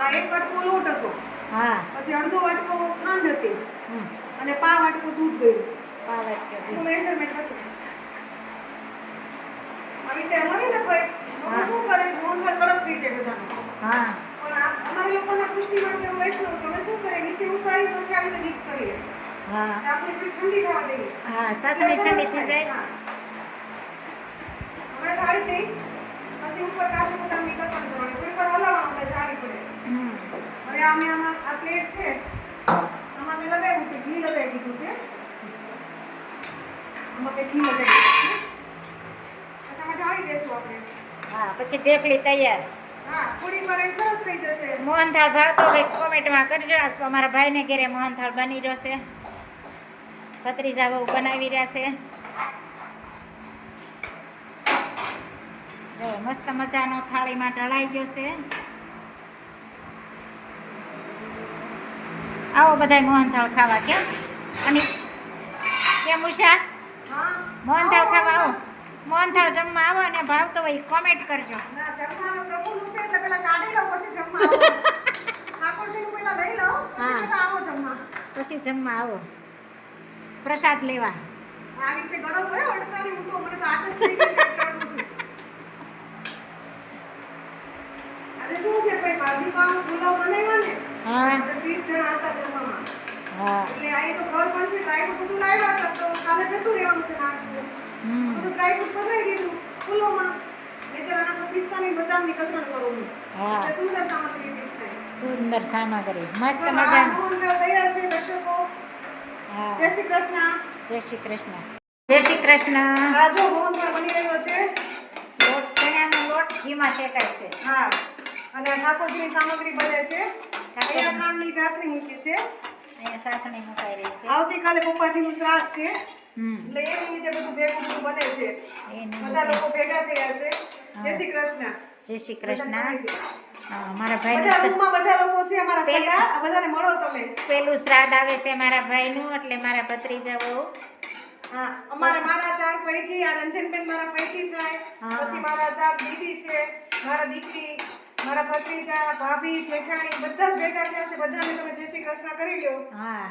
આ એક વાટકો લોટ હતો. હા. પછી અડધો વાટકો ખાંડ હતી. અને પા વાટકો દૂધ ગયું. પા કે તો મેઝરમેન્ટ હતું. આવી રીતે હલાવે ને ભાઈ શું કરે? મોહનથાળ કડક થઈ જાય બધાનો. હા. પણ અમારા લોકોના પુષ્ટિમાં કે વૈષ્ણવ છે. અમે શું કરીએ નીચે ઉતારી પછી આવી રીતે મિક્સ કરીએ. હા. થોડી ઠંડી થવા દેવી હા સાસણી ઠંડી થઈ જાય. હા. હવે થાળી દઈ પછી ઉપર કાજુ બદામની કતરણ કરવાની. થોડીક વાર હલાવવાનું એટલે જાળી પડે. હવે આમે આમાં આ પ્લેટ છે. આમાં મેં લગાવ્યું છે ઘી લગાવી દીધું છે. આમાં કંઈ ઘી લગાવી દીધું છે. પછી આમાં ઢાળી દેશું આપણે. હા પછી ઢેફલી તૈયાર. હા સરસ થઈ જશે. મોહનથાળ ભાવતો તો કોમેન્ટમાં કરજો. તો અમારા ભાઈને ઘેરે મોહનથાળ બની રહ્યો છે ભત્રીજા બહુ બનાવી રહ્યા છે. મસ્ત મજાનો થાળીમાં ઢળાઈ ગયો છે. આવો બધાય મોહનથાળ ખાવા કેમ? અને કેમ ઉષા? મોહનથાળ ખાવા આવો. મોહનથાળ જમવા આવો અને ભાવતો હોય કોમેન્ટ કરજો. પછી જમવા આવો. બધા પ્રસાદ લેવા. આવી રીતે ગરમ હોય અડતાલી હું તો મને તો આદત થઈ ગઈ છે એટલે અડું છું. આજે શું છે ભાઈ ભાજી પુલાવ બનાવ્યા ને? હા. 20 જણા હતા જમવામાં. હા. એટલે આ તો ઘર પણ છે ડ્રાયફ્રૂટ બધું લાવ્યા હતા તો કાલે જતું રહેવાનું છે નાખવું બધું. ડ્રાયફ્રૂટ પધરાઈ દીધું ફૂલોમાં. નહીંતર આના પર પિસ્તાની બદામની કતરણ કરું એટલે સુંદર સામગ્રી સુંદર સામગ્રી. મસ્ત ચલો, આ મજાનું મોહનથાળ તૈયાર છે દર્શકો. જય શ્રી કૃષ્ણ. જય શ્રી કૃષ્ણ. જય શ્રી કૃષ્ણ. આ જો બની રહ્યો છે. લોટ ચણાનો લોટ ઘીમાં શેકાય છે. હા. અને ઠાકોરજીની સામગ્રી બને છે. અહીંયા ચાસણી મૂકી છે. અહીંયા સાસણી મુકાઈ રહી છે. આવતીકાલે પપ્પાજીનું શ્રાદ્ધ છે. એટલે એ નિમિત્તે બધું ભેગું બને છે. બધા લોકો ભેગા થયા છે. જય શ્રી કૃષ્ણ. જય શ્રી કૃષ્ણ. મારા બધા બધા લોકો છે અમારા સગા. બધાને મળો તમે. પેલું શ્રાદ્ધ આવે છે મારા ભાઈનું એટલે મારા ભત્રીજા બહુ હા અમારે મારા ચાર પૈચી આ રંજનબેન મારા પૈચી થાય. પછી મારા ચાર દીદી છે મારા દીકરી. મારા ભત્રીજા ભાભી જેઠાણી બધા જ ભેગા થયા છે. બધાને તમે જય શ્રી કૃષ્ણ કરી લ્યો. હા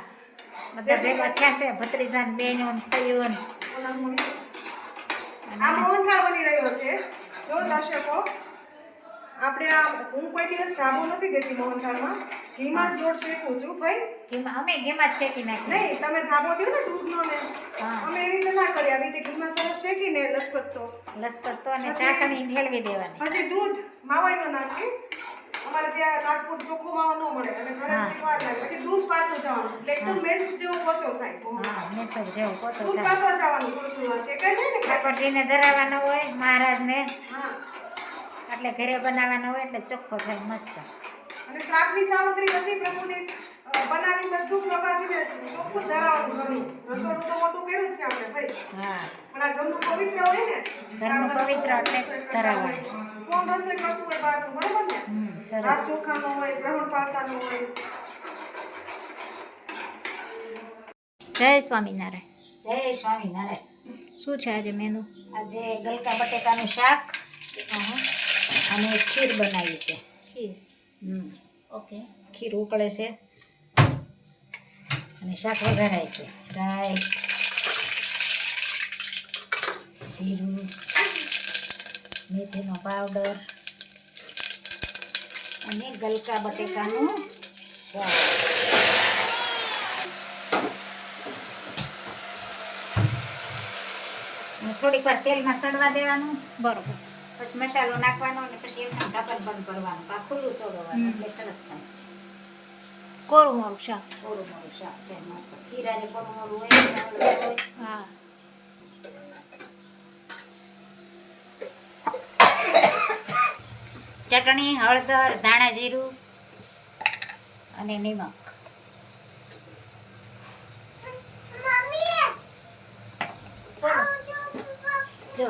બધા ભેગા થયા છે. ભત્રીજા ને બેનો ને ફઈઓ ને આ મોહનથાળ બની રહ્યો છે. જો દર્શકો આપણે આ હું કોઈ દિવસ સાબુ નથી દેતી મોહનથાળમાં. ઘીમાં જ ગોળ શેકું છું ભાઈ. ઘીમાં અમે ઘીમાં શેકી નાખી નહીં તમે ધાબો દો ને દૂધનો ને. હા. અમે એવી રીતે ના કરીએ આવી રીતે ઘીમાં સરસ શેકીને લસપત્તો. તો અને ચાસણી મેળવી દેવાની. પછી દૂધ માવાય ન નાખી અમારે ત્યાં નાગપુર ચોખ્ખો માવો ન મળે અને ઘરે વાર લાગે પછી દૂધ પાતું જવાનું. એટલે એકદમ મેસ જેવો પોચો થાય. હા મેસર પોચો દૂધ પાતો જવાનું થોડું થોડું શેકાય ને. ઠાકોરજીને ધરાવવાનો હોય મહારાજને. હા. એટલે ઘરે બનાવવાનો હોય એટલે ચોખ્ખો થાય મસ્ત. અને શાકની સામગ્રી બધી પ્રભુને બનાવી બધું પ્રભાજીને ચોખ્ખું ધરાવવાનું ઘરનું. રસોડું તો મોટું કર્યું છે આપણે ભાઈ. હા. પણ આ ઘરનું પવિત્ર હોય ને ઘરનું પવિત્ર એટલે ધરાવવાનું. કોણ રસોઈ કરતું હોય બહારનું બરાબર ને? રાત હાથ હોય ગ્રહણ પાળતાનો હોય. જય સ્વામિનારાયણ. જય સ્વામિનારાયણ. શું છે આજે મેનુ આજે ગલકા બટેકાનું શાક. અને ખીર બનાવી છે. ખીર? હમ. ઓકે. ખીર ઉકળે છે. અને શાક વઘારાય છે. રાય. જીરું. મેથીનો પાવડર. અને ગલકા બટેકાનું શાક. થોડીક વાર તેલમાં સડવા દેવાનું. બરોબર. પછી મસાલો નાખવાનો અને પછી એકદમ ઢાંકણ બંધ કરવાનું. આ ખુલ્લું છોડવાનું એટલે સરસ થાય. કોરું મોરું શાક? કોરું મોરું શાક. મસ્ત. ખીરાને કોરું મોરું હોય હા. ચટણી હળદર ધાણા જીરું અને નિમક. જો.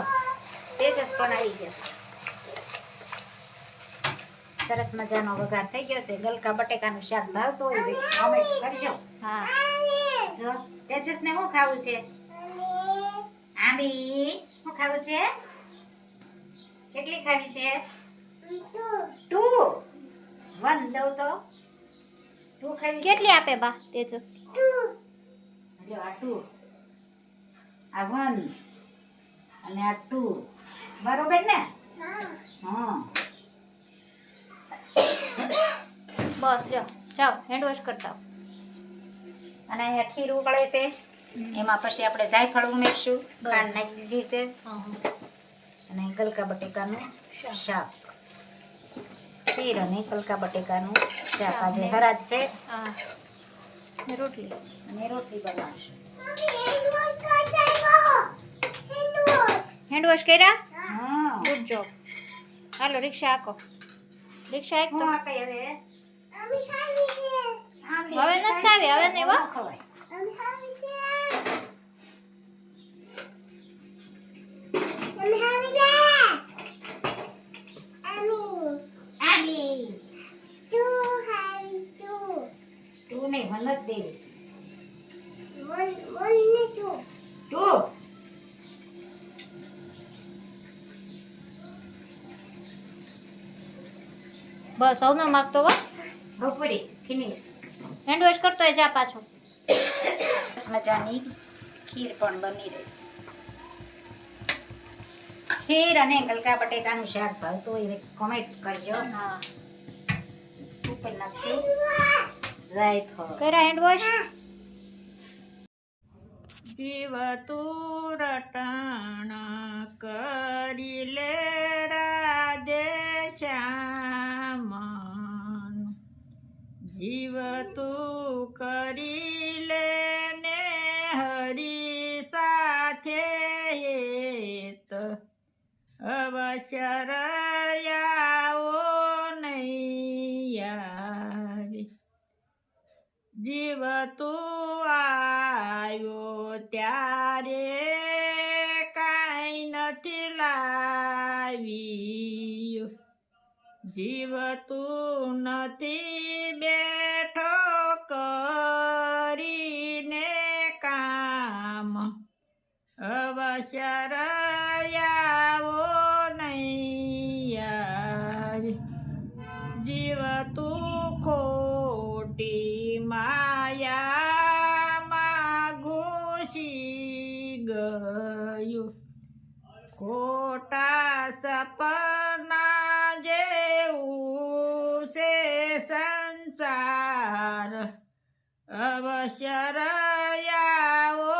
તેજસ પણ આવી જશે સરસ મજાનો વઘાર થઈ ગયો છે. ગલકા બટેકાનું શાક ભાવતું હોય કોમેન્ટ કરજો. હા. જો તેજસ ને શું ખાવું છે? આંબી શું ખાવું છે? કેટલી ખાવી છે? ટુ. વન દઉં તો. ટુ ખાવી કેટલી આપે બા તેજસ? ટુ. આ ટુ. આ વન. અને આ ટુ. બરોબર ને? હા. બસ લ્યો જાઓ હેન્ડ વોશ કરતા અને અહીંયા ખીર ઉકળે છે. એમાં પછી આપણે જાયફળ ઉમેરશું ખાંડ નાખી દીધી છે. અને ગલકા બટેકાનું શાક. ખીર અને ગલકા બટેકાનું શાક. આજે હરાજ છે. હા. રોટલી? અને રોટલી બનાવશું. હેન્ડ વોશ કર્યા? ગુડ જોબ હાલો રિક્ષા આકો રિક્ષા એક તો હવે હવે નથી ખાવી, હવે નહીં હો. ખવાય. બસ સૌનો માગતો હો બપોરે ફિનિશ હેન્ડ વોશ કરતો હોય જા પાછો? મજાની ખીર પણ બની રહેશે ખીર અને ગલકા બટેકાનું શાક ભાવતું હોય એ કોમેન્ટ કરજો. હા. ઉપર નાખશું જાયફળ કર્યા હેન્ડ વોશ જીવ તું રટણ કરી લે રાધે શ્યામન જીવ તું કરી લે ને હરી સાથે અવશ્ય નહીં આવી જીવ તું આવ્યો ત્યારે કાંઈ નથી લાવી જીવ તું નથી કરીને કામ અવશ્ય રયાવો નહીં આવી જીવ તું ખોટી માયામાં ઘૂસી ગયું. ખોટા સપના જેવું છે સંસાર. અવશ્ય રયાવો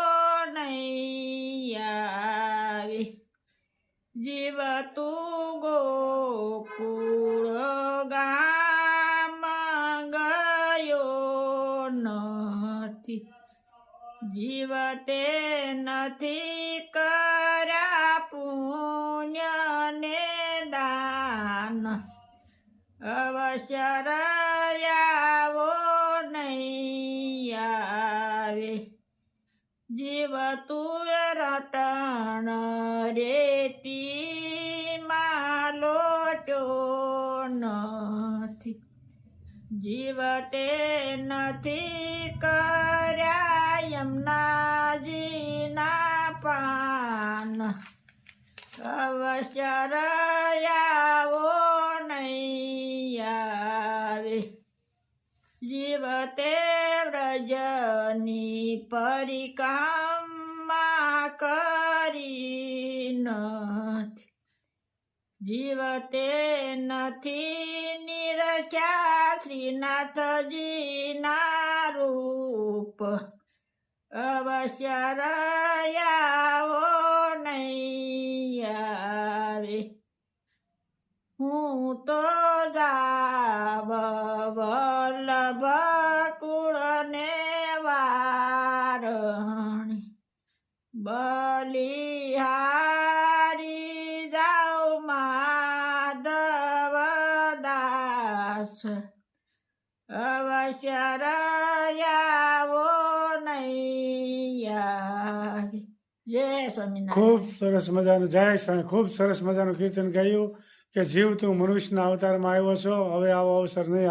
નૈયાવી જીવ તું ગોકુળ ગામ ગયો નથી. જીવ તે નથી આવે. જીવ તું રટણ રેતી લોટો નથી. જીવ તે નથી કર્યા યમુનાજીના પાન. અવશ્ય રયાવો નહીં આવે. જીવતે વ્રજની પરિકામા કરી નથી જીવતે નથી નિરખ્યા શ્રીનાથજીના રૂપ અવશ્ય રયાવો નહીં આવે હું તો જાવ બલિહારી જાઉ માધવ દાસ અવશ્ય રયાવો નહીં આવે જય ખૂબ સરસ મજાનું, જય સ્વામી ખૂબ સરસ મજાનું કીર્તન ગાયું કે જીવ તું મનુષ્યના અવતારમાં આવ્યો છો, હવે આવો અવસર નહીં